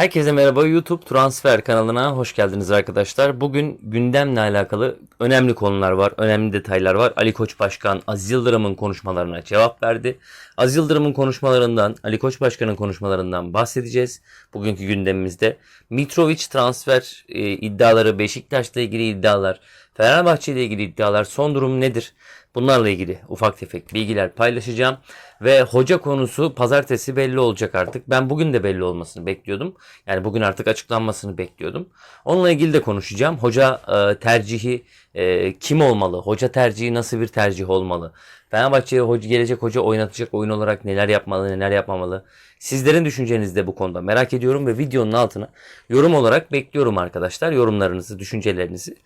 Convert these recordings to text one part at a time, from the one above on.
Herkese merhaba YouTube Transfer kanalına hoş geldiniz arkadaşlar. Bugün gündemle alakalı önemli konular var, önemli detaylar var. Ali Koç Başkan Aziz Yıldırım'ın konuşmalarına cevap verdi. Aziz Yıldırım'ın konuşmalarından, Ali Koç Başkan'ın konuşmalarından bahsedeceğiz. Bugünkü gündemimizde Mitrovic transfer e, iddiaları, Beşiktaş'la ilgili iddialar, Fenerbahçe ile ilgili iddialar, son durum nedir? Bunlarla ilgili ufak tefek bilgiler paylaşacağım. Ve hoca konusu pazartesi belli olacak artık. Ben bugün de belli olmasını bekliyordum. Yani bugün artık açıklanmasını bekliyordum. Onunla ilgili de konuşacağım. Hoca e, tercihi e, kim olmalı? Hoca tercihi nasıl bir tercih olmalı? Fenerbahçe'ye hoca, gelecek hoca oynatacak oyun olarak neler yapmalı, neler yapmamalı? Sizlerin düşünceniz de bu konuda merak ediyorum ve videonun altına yorum olarak bekliyorum arkadaşlar. Yorumlarınızı, düşüncelerinizi.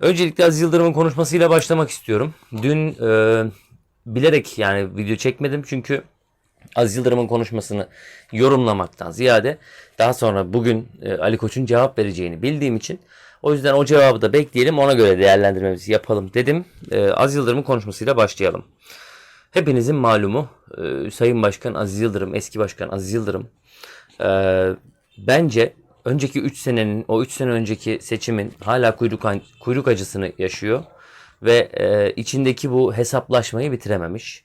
Öncelikle Aziz Yıldırım'ın konuşmasıyla başlamak istiyorum. Dün e, bilerek yani video çekmedim çünkü Aziz Yıldırım'ın konuşmasını yorumlamaktan ziyade daha sonra bugün e, Ali Koç'un cevap vereceğini bildiğim için o yüzden o cevabı da bekleyelim ona göre değerlendirmemizi yapalım dedim. E, Aziz Yıldırım'ın konuşmasıyla başlayalım. Hepinizin malumu e, Sayın Başkan Aziz Yıldırım, eski Başkan Aziz Yıldırım e, bence önceki 3 senenin o 3 sene önceki seçimin hala kuyruk, kuyruk acısını yaşıyor ve e, içindeki bu hesaplaşmayı bitirememiş.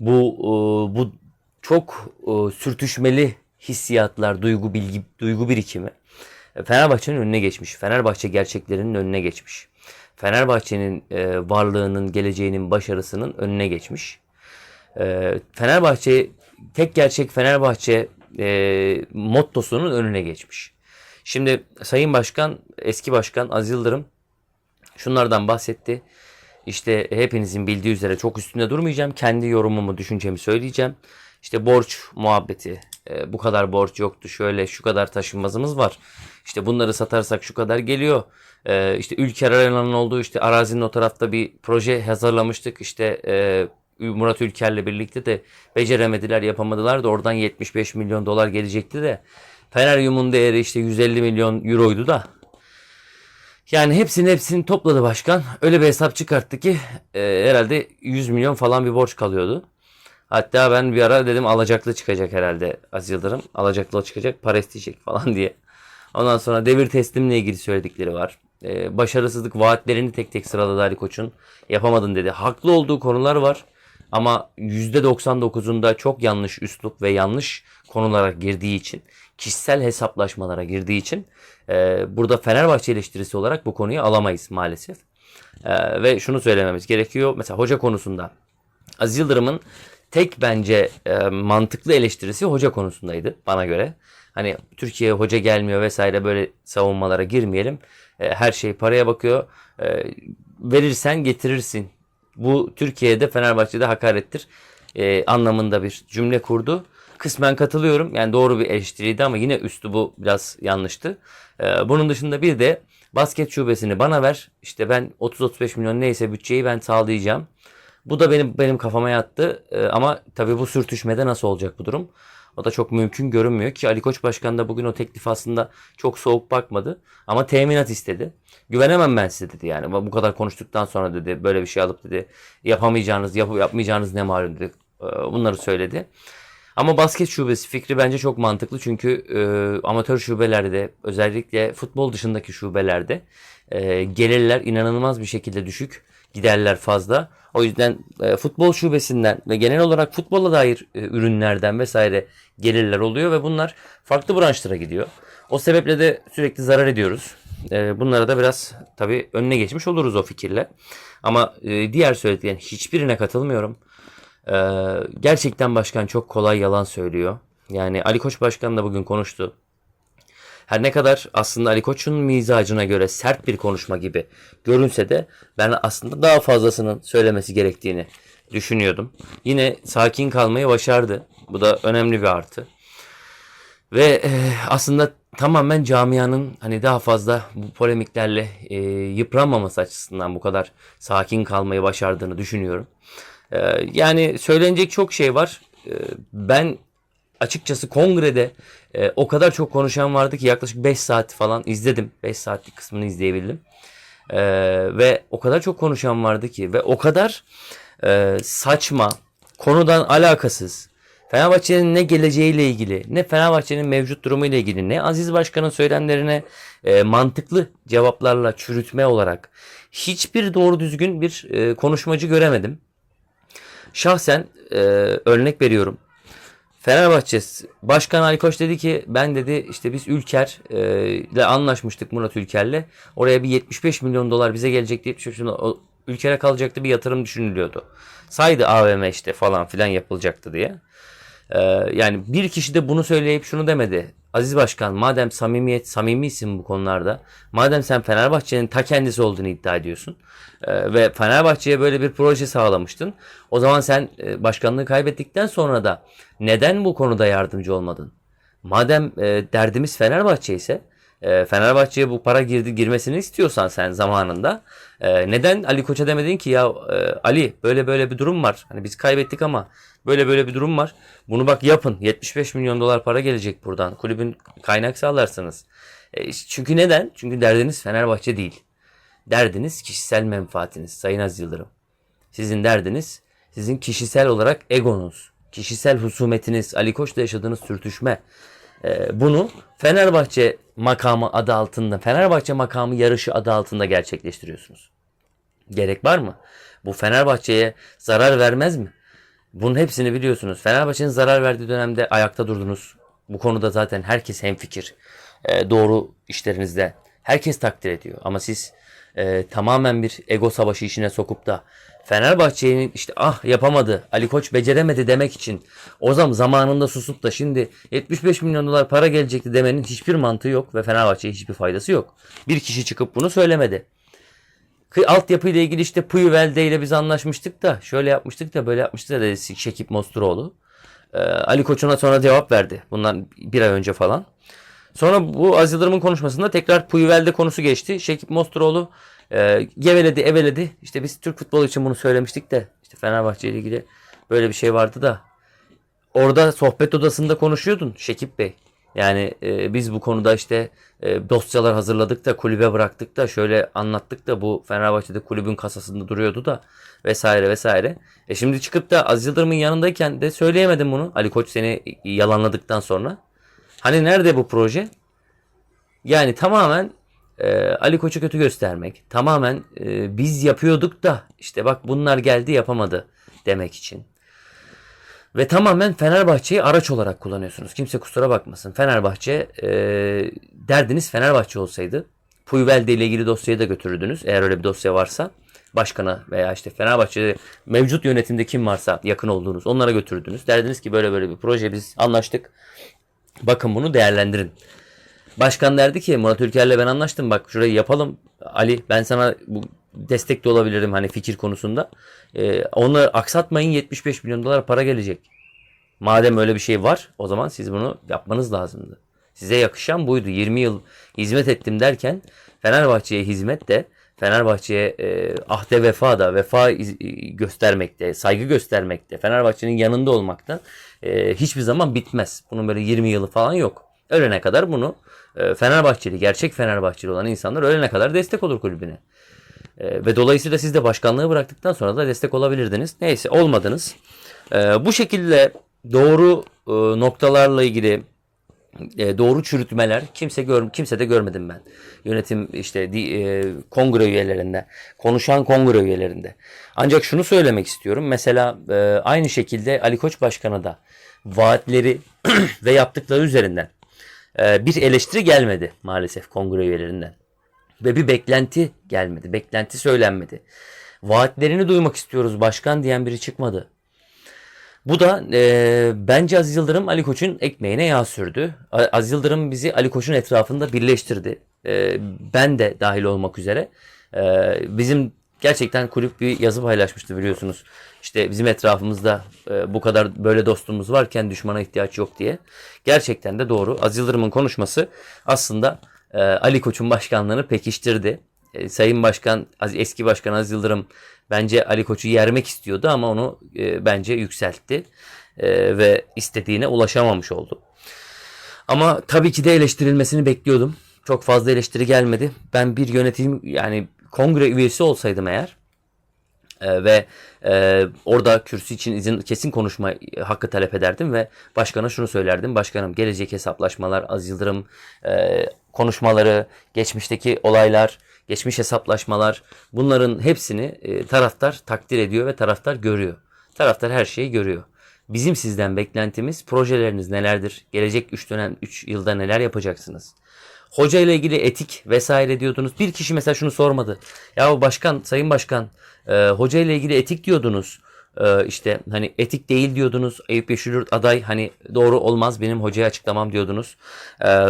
Bu e, bu çok e, sürtüşmeli hissiyatlar, duygu bilgi, duygu birikimi e, Fenerbahçe'nin önüne geçmiş. Fenerbahçe gerçeklerinin önüne geçmiş. Fenerbahçe'nin e, varlığının, geleceğinin, başarısının önüne geçmiş. E, Fenerbahçe tek gerçek Fenerbahçe e, mottosunun önüne geçmiş. Şimdi Sayın Başkan, eski Başkan Aziz Yıldırım şunlardan bahsetti. İşte hepinizin bildiği üzere çok üstünde durmayacağım. Kendi yorumumu, düşüncemi söyleyeceğim. İşte borç muhabbeti. e, bu kadar borç yoktu. Şöyle şu kadar taşınmazımız var. İşte bunları satarsak şu kadar geliyor. E, işte Ülker Arena'nın olduğu işte arazinin o tarafta bir proje hazırlamıştık. İşte e, Murat Ülker'le birlikte de beceremediler, yapamadılar da oradan 75 milyon dolar gelecekti de Feneryum'un değeri işte 150 milyon euroydu da yani hepsini hepsini topladı başkan. Öyle bir hesap çıkarttı ki e, herhalde 100 milyon falan bir borç kalıyordu. Hatta ben bir ara dedim alacaklı çıkacak herhalde Aziz Yıldırım. Alacaklı çıkacak para isteyecek falan diye. Ondan sonra devir teslimle ilgili söyledikleri var. E, başarısızlık vaatlerini tek tek sıraladı Ali Koç'un. Yapamadın dedi. Haklı olduğu konular var. Ama %99'unda çok yanlış üslup ve yanlış konulara girdiği için, kişisel hesaplaşmalara girdiği için e, burada Fenerbahçe eleştirisi olarak bu konuyu alamayız maalesef. E, ve şunu söylememiz gerekiyor. Mesela hoca konusunda Aziz Yıldırım'ın tek bence e, mantıklı eleştirisi hoca konusundaydı bana göre. Hani Türkiye'ye hoca gelmiyor vesaire böyle savunmalara girmeyelim. E, her şey paraya bakıyor. E, verirsen getirirsin bu Türkiye'de Fenerbahçe'de hakarettir e, anlamında bir cümle kurdu. Kısmen katılıyorum. Yani doğru bir eleştiriydi ama yine üstü bu biraz yanlıştı. E, bunun dışında bir de basket şubesini bana ver. İşte ben 30-35 milyon neyse bütçeyi ben sağlayacağım. Bu da benim benim kafama yattı. E, ama tabii bu sürtüşmede nasıl olacak bu durum? O da çok mümkün görünmüyor ki Ali Koç Başkan da bugün o teklif aslında çok soğuk bakmadı. Ama teminat istedi. Güvenemem ben size dedi yani. Bu kadar konuştuktan sonra dedi böyle bir şey alıp dedi yapamayacağınız, yap yapmayacağınız ne malum dedi. Ee, bunları söyledi. Ama basket şubesi fikri bence çok mantıklı çünkü e, amatör şubelerde özellikle futbol dışındaki şubelerde e, gelirler inanılmaz bir şekilde düşük giderler fazla. O yüzden e, futbol şubesinden ve genel olarak futbola dair e, ürünlerden vesaire gelirler oluyor ve bunlar farklı branşlara gidiyor. O sebeple de sürekli zarar ediyoruz. E, bunlara da biraz tabii önüne geçmiş oluruz o fikirle. Ama e, diğer söylediklerin hiçbirine katılmıyorum. E, gerçekten başkan çok kolay yalan söylüyor. Yani Ali Koç Başkan da bugün konuştu. Her ne kadar aslında Ali Koç'un mizacına göre sert bir konuşma gibi görünse de ben aslında daha fazlasının söylemesi gerektiğini düşünüyordum. Yine sakin kalmayı başardı. Bu da önemli bir artı. Ve e, aslında tamamen camianın hani daha fazla bu polemiklerle e, yıpranmaması açısından bu kadar sakin kalmayı başardığını düşünüyorum. E, yani söylenecek çok şey var. E, ben açıkçası kongrede e, o kadar çok konuşan vardı ki yaklaşık 5 saat falan izledim. 5 saatlik kısmını izleyebildim. E, ve o kadar çok konuşan vardı ki ve o kadar e, saçma, konudan alakasız Fenerbahçe'nin ne geleceğiyle ilgili, ne Fenerbahçe'nin mevcut durumu ile ilgili, ne Aziz Başkan'ın söylemlerine e, mantıklı cevaplarla çürütme olarak hiçbir doğru düzgün bir e, konuşmacı göremedim. Şahsen e, örnek veriyorum. Fenerbahçe Başkan Ali Koç dedi ki ben dedi işte biz Ülker e, ile anlaşmıştık Murat Ülker'le. Oraya bir 75 milyon dolar bize gelecekti. 75 milyon o, Ülker'e kalacaktı bir yatırım düşünülüyordu. Saydı AVM işte falan filan yapılacaktı diye. E, yani bir kişi de bunu söyleyip şunu demedi. Aziz Başkan madem samimiyet samimisin bu konularda. Madem sen Fenerbahçe'nin ta kendisi olduğunu iddia ediyorsun. e, ve Fenerbahçe'ye böyle bir proje sağlamıştın. O zaman sen e, başkanlığı kaybettikten sonra da neden bu konuda yardımcı olmadın? Madem e, derdimiz Fenerbahçe ise e, Fenerbahçe'ye bu para girdi girmesini istiyorsan sen zamanında e, neden Ali Koç'a demedin ki ya e, Ali böyle böyle bir durum var. Hani biz kaybettik ama böyle böyle bir durum var. Bunu bak yapın. 75 milyon dolar para gelecek buradan. Kulübün kaynak sağlarsınız. E, çünkü neden? Çünkü derdiniz Fenerbahçe değil. Derdiniz kişisel menfaatiniz Sayın Aziz Yıldırım. Sizin derdiniz sizin kişisel olarak egonuz, kişisel husumetiniz, Ali Koç'la yaşadığınız sürtüşme. Ee, bunu Fenerbahçe makamı adı altında, Fenerbahçe makamı yarışı adı altında gerçekleştiriyorsunuz. Gerek var mı? Bu Fenerbahçe'ye zarar vermez mi? Bunun hepsini biliyorsunuz. Fenerbahçe'nin zarar verdiği dönemde ayakta durdunuz. Bu konuda zaten herkes hemfikir. Ee, doğru işlerinizde. Herkes takdir ediyor. Ama siz e, tamamen bir ego savaşı işine sokup da Fenerbahçe'nin işte ah yapamadı, Ali Koç beceremedi demek için o zaman zamanında susup da şimdi 75 milyon dolar para gelecekti demenin hiçbir mantığı yok ve Fenerbahçe'ye hiçbir faydası yok. Bir kişi çıkıp bunu söylemedi. Altyapı ile ilgili işte Puyuvel'de ile biz anlaşmıştık da şöyle yapmıştık da böyle yapmıştık da dedi Şekip Mosturoğlu. Ee, Ali Koç'una sonra cevap verdi. Bundan bir ay önce falan. Sonra bu Aziz Yıldırım'ın konuşmasında tekrar Puyuvel'de konusu geçti. Şekip Mosturoğlu e, geveledi eveledi. İşte biz Türk futbolu için bunu söylemiştik de işte Fenerbahçe ile ilgili böyle bir şey vardı da orada sohbet odasında konuşuyordun Şekip Bey. Yani e, biz bu konuda işte e, dosyalar hazırladık da kulübe bıraktık da şöyle anlattık da bu Fenerbahçe'de kulübün kasasında duruyordu da vesaire vesaire. E şimdi çıkıp da Aziz Yıldırım'ın yanındayken de söyleyemedim bunu. Ali Koç seni yalanladıktan sonra. Hani nerede bu proje? Yani tamamen e, Ali Koç'u kötü göstermek. Tamamen e, biz yapıyorduk da işte bak bunlar geldi yapamadı demek için. Ve tamamen Fenerbahçe'yi araç olarak kullanıyorsunuz. Kimse kusura bakmasın. Fenerbahçe e, derdiniz Fenerbahçe olsaydı Puyvel'de ile ilgili dosyayı da götürürdünüz. Eğer öyle bir dosya varsa başkana veya işte Fenerbahçe'de mevcut yönetimde kim varsa yakın olduğunuz onlara götürürdünüz. Derdiniz ki böyle böyle bir proje biz anlaştık. Bakın bunu değerlendirin. Başkan derdi ki Murat Ülker'le ben anlaştım bak şurayı yapalım. Ali ben sana bu destek de olabilirim hani fikir konusunda. Ee, onları aksatmayın 75 milyon dolar para gelecek. Madem öyle bir şey var o zaman siz bunu yapmanız lazımdı. Size yakışan buydu. 20 yıl hizmet ettim derken Fenerbahçe'ye hizmet de Fenerbahçe'ye e, ahde vefa da vefa iz- göstermekte, saygı göstermekte, Fenerbahçe'nin yanında olmakta e, hiçbir zaman bitmez. Bunun böyle 20 yılı falan yok. Ölene kadar bunu e, Fenerbahçeli, gerçek Fenerbahçeli olan insanlar ölene kadar destek olur kulübüne. E, ve dolayısıyla siz de başkanlığı bıraktıktan sonra da destek olabilirdiniz. Neyse olmadınız. E, bu şekilde doğru e, noktalarla ilgili e, doğru çürütmeler kimse gör, kimse de görmedim ben. Yönetim işte di- e, kongre üyelerinde, konuşan kongre üyelerinde. Ancak şunu söylemek istiyorum. Mesela e, aynı şekilde Ali Koç Başkan'a da vaatleri ve yaptıkları üzerinden e, bir eleştiri gelmedi maalesef kongre üyelerinden. Ve bir beklenti gelmedi. Beklenti söylenmedi. Vaatlerini duymak istiyoruz başkan diyen biri çıkmadı. Bu da e, bence Aziz Yıldırım Ali Koç'un ekmeğine yağ sürdü. Aziz Yıldırım bizi Ali Koç'un etrafında birleştirdi. E, ben de dahil olmak üzere. E, bizim gerçekten kulüp bir yazı paylaşmıştı biliyorsunuz. İşte bizim etrafımızda e, bu kadar böyle dostumuz varken düşmana ihtiyaç yok diye. Gerçekten de doğru. Aziz Yıldırım'ın konuşması aslında e, Ali Koç'un başkanlığını pekiştirdi. E, Sayın Başkan, eski Başkan Aziz Yıldırım bence Ali Koç'u yermek istiyordu ama onu e, bence yükseltti E, ve istediğine ulaşamamış oldu. Ama tabii ki de eleştirilmesini bekliyordum. Çok fazla eleştiri gelmedi. Ben bir yönetim yani kongre üyesi olsaydım eğer Ee, ve e, orada kürsü için izin kesin konuşma hakkı talep ederdim ve başkana şunu söylerdim. Başkanım gelecek hesaplaşmalar, Az Yıldırım e, konuşmaları, geçmişteki olaylar, geçmiş hesaplaşmalar bunların hepsini e, taraftar takdir ediyor ve taraftar görüyor. Taraftar her şeyi görüyor. Bizim sizden beklentimiz projeleriniz nelerdir? Gelecek 3 dönem 3 yılda neler yapacaksınız? Hoca ile ilgili etik vesaire diyordunuz. Bir kişi mesela şunu sormadı. Ya başkan, sayın başkan, e, hoca ile ilgili etik diyordunuz. E, işte hani etik değil diyordunuz. Eyüp Yeşilyurt aday hani doğru olmaz benim hocaya açıklamam diyordunuz. E,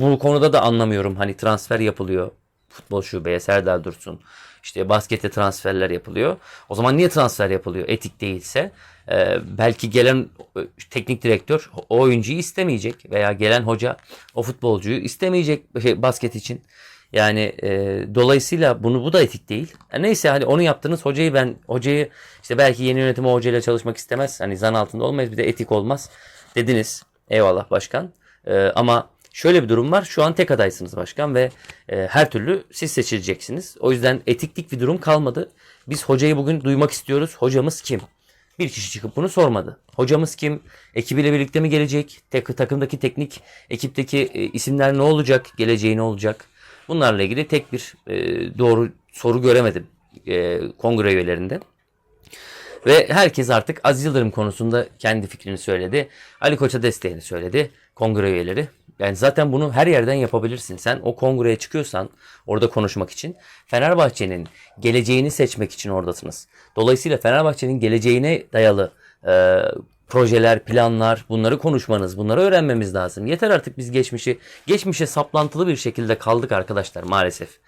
bu konuda da anlamıyorum. Hani transfer yapılıyor. Futbol şubeye Serdar Dursun. İşte baskete transferler yapılıyor. O zaman niye transfer yapılıyor? Etik değilse. Ee, belki gelen e, teknik direktör o oyuncuyu istemeyecek veya gelen hoca o futbolcuyu istemeyecek şey, basket için. Yani e, dolayısıyla bunu bu da etik değil. E, neyse hani onu yaptınız hocayı ben hocayı işte belki yeni yönetim o hocayla çalışmak istemez. Hani zan altında olmayız bir de etik olmaz dediniz. Eyvallah başkan. E, ama şöyle bir durum var. Şu an tek adaysınız başkan ve e, her türlü siz seçileceksiniz. O yüzden etiklik bir durum kalmadı. Biz hocayı bugün duymak istiyoruz. Hocamız kim? Bir kişi çıkıp bunu sormadı. Hocamız kim? Ekibiyle birlikte mi gelecek? Tek, takımdaki teknik ekipteki e, isimler ne olacak? Geleceği ne olacak? Bunlarla ilgili tek bir e, doğru soru göremedim e, kongre üyelerinde. Ve herkes artık Aziz Yıldırım konusunda kendi fikrini söyledi. Ali Koç'a desteğini söyledi kongre üyeleri. Yani zaten bunu her yerden yapabilirsin. Sen o kongreye çıkıyorsan orada konuşmak için Fenerbahçe'nin geleceğini seçmek için oradasınız. Dolayısıyla Fenerbahçe'nin geleceğine dayalı e, projeler, planlar bunları konuşmanız, bunları öğrenmemiz lazım. Yeter artık biz geçmişi, geçmişe saplantılı bir şekilde kaldık arkadaşlar maalesef.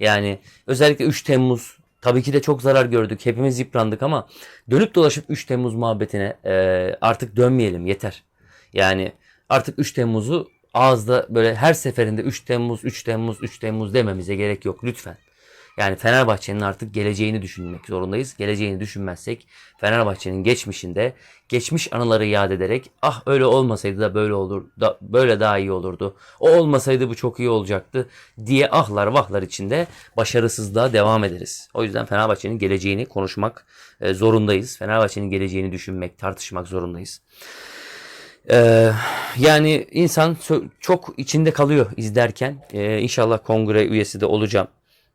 Yani özellikle 3 Temmuz tabii ki de çok zarar gördük. Hepimiz yıprandık ama dönüp dolaşıp 3 Temmuz muhabbetine e, artık dönmeyelim yeter. Yani artık 3 Temmuz'u ağızda böyle her seferinde 3 Temmuz, 3 Temmuz, 3 Temmuz dememize gerek yok lütfen. Yani Fenerbahçe'nin artık geleceğini düşünmek zorundayız. Geleceğini düşünmezsek Fenerbahçe'nin geçmişinde geçmiş anıları yad ederek ah öyle olmasaydı da böyle olur da böyle daha iyi olurdu. O olmasaydı bu çok iyi olacaktı diye ahlar vahlar içinde başarısızlığa devam ederiz. O yüzden Fenerbahçe'nin geleceğini konuşmak e, zorundayız. Fenerbahçe'nin geleceğini düşünmek, tartışmak zorundayız. Ee, yani insan çok içinde kalıyor izlerken. Ee, inşallah kongre üyesi de olacağım.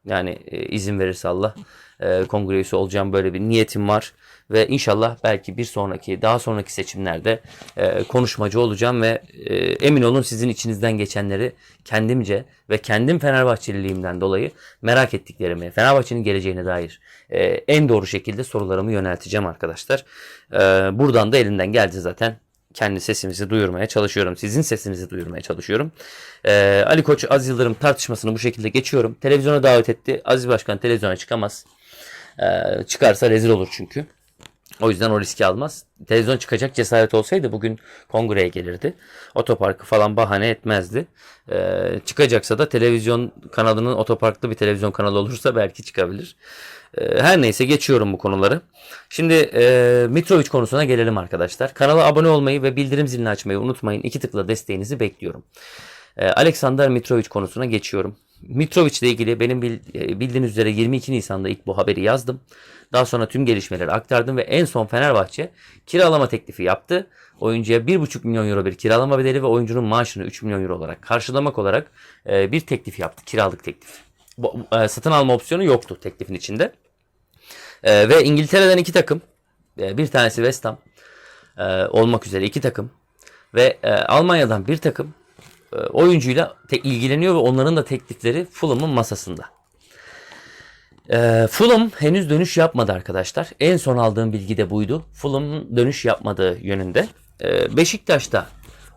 Yani e, izin verirse Allah e, kongre üyesi olacağım böyle bir niyetim var. Ve inşallah belki bir sonraki daha sonraki seçimlerde e, konuşmacı olacağım ve e, emin olun sizin içinizden geçenleri kendimce ve kendim Fenerbahçeliliğimden dolayı merak ettiklerimi, Fenerbahçe'nin geleceğine dair e, en doğru şekilde sorularımı yönelteceğim arkadaşlar. E, buradan da elimden geldi zaten kendi sesimizi duyurmaya çalışıyorum. Sizin sesinizi duyurmaya çalışıyorum. Ee, Ali Koç Aziz Yıldırım tartışmasını bu şekilde geçiyorum. Televizyona davet etti. Aziz Başkan televizyona çıkamaz. Ee, çıkarsa rezil olur çünkü. O yüzden o riski almaz. Televizyon çıkacak cesaret olsaydı bugün kongreye gelirdi. Otoparkı falan bahane etmezdi. Ee, çıkacaksa da televizyon kanalının otoparklı bir televizyon kanalı olursa belki çıkabilir. Ee, her neyse geçiyorum bu konuları. Şimdi e, Mitrovic konusuna gelelim arkadaşlar. Kanala abone olmayı ve bildirim zilini açmayı unutmayın. İki tıkla desteğinizi bekliyorum. E, Alexander Mitrovic konusuna geçiyorum. Mitrovic ile ilgili benim e, bildiğiniz üzere 22 Nisan'da ilk bu haberi yazdım. Daha sonra tüm gelişmeleri aktardım ve en son Fenerbahçe kiralama teklifi yaptı. Oyuncuya 1,5 milyon euro bir kiralama bedeli ve oyuncunun maaşını 3 milyon euro olarak karşılamak olarak e, bir teklif yaptı. Kiralık teklif. Bu, satın alma opsiyonu yoktu teklifin içinde. ve İngiltere'den iki takım, bir tanesi West Ham olmak üzere iki takım ve Almanya'dan bir takım e, oyuncuyla ilgileniyor ve onların da teklifleri Fulham'ın masasında. E, Fulham henüz dönüş yapmadı arkadaşlar. En son aldığım bilgi de buydu. Fulham'ın dönüş yapmadığı yönünde. E, Beşiktaş'ta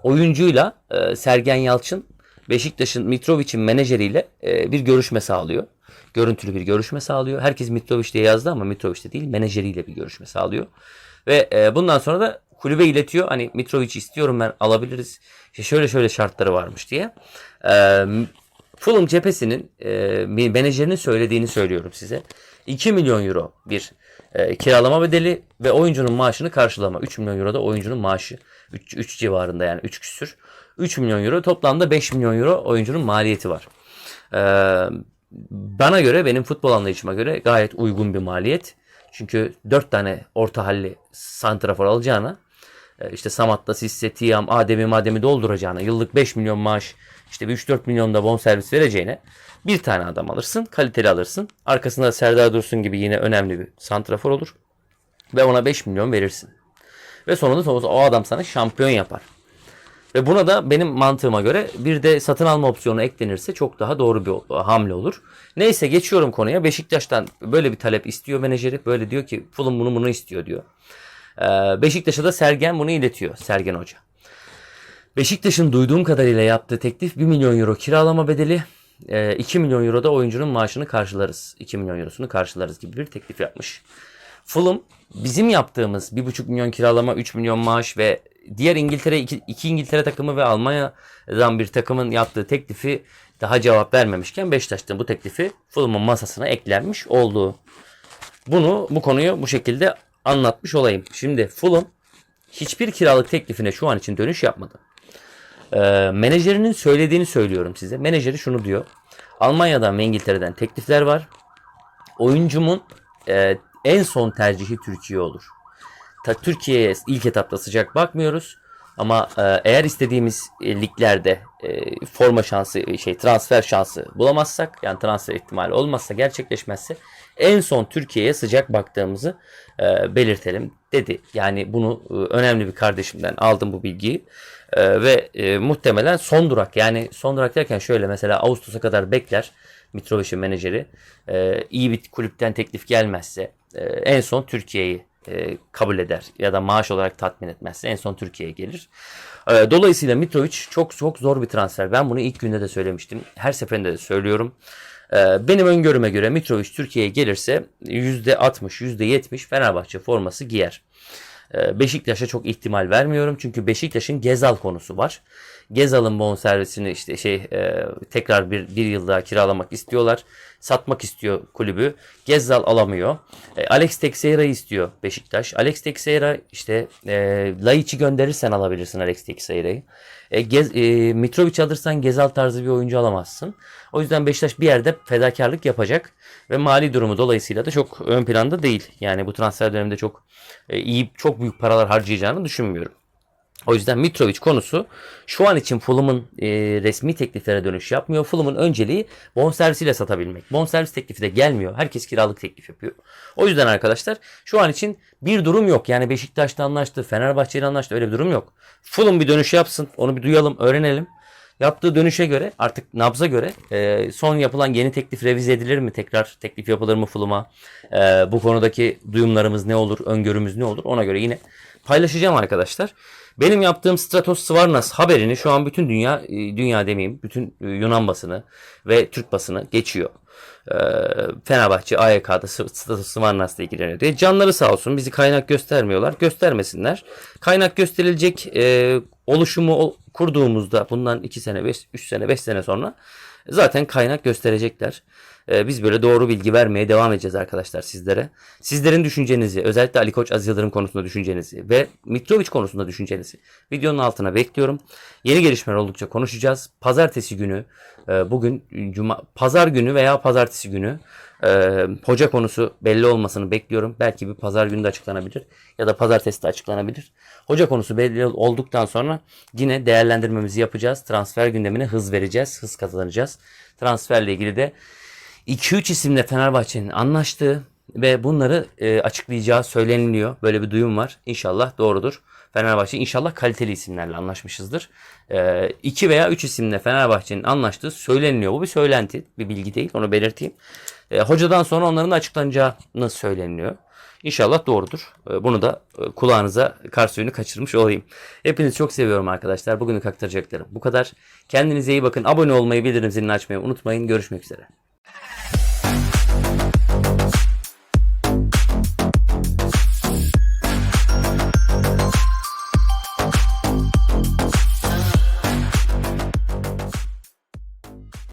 oyuncuyla e, Sergen Yalçın Beşiktaş'ın Mitrovic'in menajeriyle e, bir görüşme sağlıyor. Görüntülü bir görüşme sağlıyor. Herkes Mitrovic diye yazdı ama Mitrovic de değil menajeriyle bir görüşme sağlıyor. Ve e, bundan sonra da kulübe iletiyor. Hani Mitrovic istiyorum ben alabiliriz. İşte şöyle şöyle şartları varmış diye. E, Fulham cephesinin e, menajerinin söylediğini söylüyorum size. 2 milyon euro bir e, kiralama bedeli ve oyuncunun maaşını karşılama. 3 milyon euro da oyuncunun maaşı. 3, 3 civarında yani 3 küsür. 3 milyon euro toplamda 5 milyon euro oyuncunun maliyeti var. Ee, bana göre benim futbol anlayışıma göre gayet uygun bir maliyet. Çünkü 4 tane orta halli santrafor alacağına e, işte Samat'ta Sisse, Tiam, Adem'i Madem'i dolduracağına yıllık 5 milyon maaş işte bir 3-4 milyon da bonservis vereceğine bir tane adam alırsın. Kaliteli alırsın. Arkasında Serdar Dursun gibi yine önemli bir santrafor olur. Ve ona 5 milyon verirsin. Ve sonunda o adam sana şampiyon yapar. Ve buna da benim mantığıma göre bir de satın alma opsiyonu eklenirse çok daha doğru bir hamle olur. Neyse geçiyorum konuya. Beşiktaş'tan böyle bir talep istiyor menajeri. Böyle diyor ki Fulham bunu bunu istiyor diyor. Ee, Beşiktaş'a da Sergen bunu iletiyor. Sergen Hoca. Beşiktaş'ın duyduğum kadarıyla yaptığı teklif 1 milyon euro kiralama bedeli. 2 milyon euro da oyuncunun maaşını karşılarız. 2 milyon eurosunu karşılarız gibi bir teklif yapmış. Fulham bizim yaptığımız 1,5 milyon kiralama, 3 milyon maaş ve diğer İngiltere, iki, iki İngiltere takımı ve Almanya'dan bir takımın yaptığı teklifi daha cevap vermemişken Beşiktaş'tan bu teklifi Fulham'ın masasına eklenmiş olduğu. Bunu, bu konuyu bu şekilde anlatmış olayım. Şimdi Fulham hiçbir kiralık teklifine şu an için dönüş yapmadı. Ee, menajerinin söylediğini söylüyorum size. Menajeri şunu diyor. Almanya'dan ve İngiltere'den teklifler var. Oyuncumun e, en son tercihi Türkiye olur. Türkiye'ye ilk etapta sıcak bakmıyoruz. Ama e, eğer istediğimiz e, liglerde e, forma şansı, şey transfer şansı bulamazsak, yani transfer ihtimali olmazsa, gerçekleşmezse en son Türkiye'ye sıcak baktığımızı belirtelim dedi. Yani bunu önemli bir kardeşimden aldım bu bilgiyi. Ve muhtemelen son durak yani son durak derken şöyle mesela Ağustos'a kadar bekler Mitrovic'in menajeri. İyi bir kulüpten teklif gelmezse en son Türkiye'yi e, kabul eder ya da maaş olarak tatmin etmezse en son Türkiye'ye gelir. E, dolayısıyla Mitrovic çok çok zor bir transfer. Ben bunu ilk günde de söylemiştim. Her seferinde de söylüyorum. E, benim öngörüme göre Mitrovic Türkiye'ye gelirse %60, %70 Fenerbahçe forması giyer. E, Beşiktaş'a çok ihtimal vermiyorum. Çünkü Beşiktaş'ın Gezal konusu var. Gezal'ın bonservisini işte şey e, tekrar bir, bir yıl daha kiralamak istiyorlar. Satmak istiyor kulübü. Gezal alamıyor. E, Alex Teixeira'yı istiyor Beşiktaş. Alex Teixeira işte e, Laiç'i gönderirsen alabilirsin Alex Teixeira'yı. E, Gez, e, Mitrovic alırsan Gezal tarzı bir oyuncu alamazsın. O yüzden Beşiktaş bir yerde fedakarlık yapacak ve mali durumu dolayısıyla da çok ön planda değil. Yani bu transfer döneminde çok e, iyi, çok büyük paralar harcayacağını düşünmüyorum. O yüzden Mitrovic konusu şu an için Fulham'ın e, resmi tekliflere dönüş yapmıyor. Fulham'ın önceliği bonservisiyle satabilmek. Bonservis teklifi de gelmiyor. Herkes kiralık teklif yapıyor. O yüzden arkadaşlar şu an için bir durum yok. Yani Beşiktaş'ta anlaştı, Fenerbahçe ile anlaştı öyle bir durum yok. Fulham bir dönüş yapsın. Onu bir duyalım, öğrenelim. Yaptığı dönüşe göre artık nabza göre e, son yapılan yeni teklif revize edilir mi? Tekrar teklif yapılır mı Fulham'a? E, bu konudaki duyumlarımız ne olur? Öngörümüz ne olur? Ona göre yine paylaşacağım arkadaşlar. Benim yaptığım Stratos Svarnas haberini şu an bütün dünya, e, dünya demeyeyim, bütün e, Yunan basını ve Türk basını geçiyor. Ee, Fenerbahçe AYK'da Stratos Svarnas'la ilgileniyor diye. Canları sağ olsun bizi kaynak göstermiyorlar. Göstermesinler. Kaynak gösterilecek e, oluşumu kurduğumuzda bundan 2 sene, 5, 3 sene, 5 sene sonra zaten kaynak gösterecekler. Ee, biz böyle doğru bilgi vermeye devam edeceğiz arkadaşlar sizlere. Sizlerin düşüncenizi, özellikle Ali Koç Aziz Yıldırım konusunda düşüncenizi ve Mitrovic konusunda düşüncenizi videonun altına bekliyorum. Yeni gelişmeler oldukça konuşacağız. Pazartesi günü, e, bugün cuma, pazar günü veya pazartesi günü e, hoca konusu belli olmasını bekliyorum. Belki bir pazar günü de açıklanabilir ya da pazartesi de açıklanabilir. Hoca konusu belli olduktan sonra yine değerlendirmemizi yapacağız. Transfer gündemine hız vereceğiz, hız kazanacağız. Transferle ilgili de 2-3 isimle Fenerbahçe'nin anlaştığı ve bunları e, açıklayacağı söyleniliyor. Böyle bir duyum var. İnşallah doğrudur. Fenerbahçe inşallah kaliteli isimlerle anlaşmışızdır. 2 e, veya 3 isimle Fenerbahçe'nin anlaştığı söyleniliyor. Bu bir söylenti, bir bilgi değil. Onu belirteyim. E, hocadan sonra onların da açıklanacağını söyleniliyor. İnşallah doğrudur. E, bunu da e, kulağınıza kar suyunu kaçırmış olayım. Hepinizi çok seviyorum arkadaşlar. Bugünlük aktaracaklarım bu kadar. Kendinize iyi bakın. Abone olmayı, bildirim zilini açmayı unutmayın. Görüşmek üzere.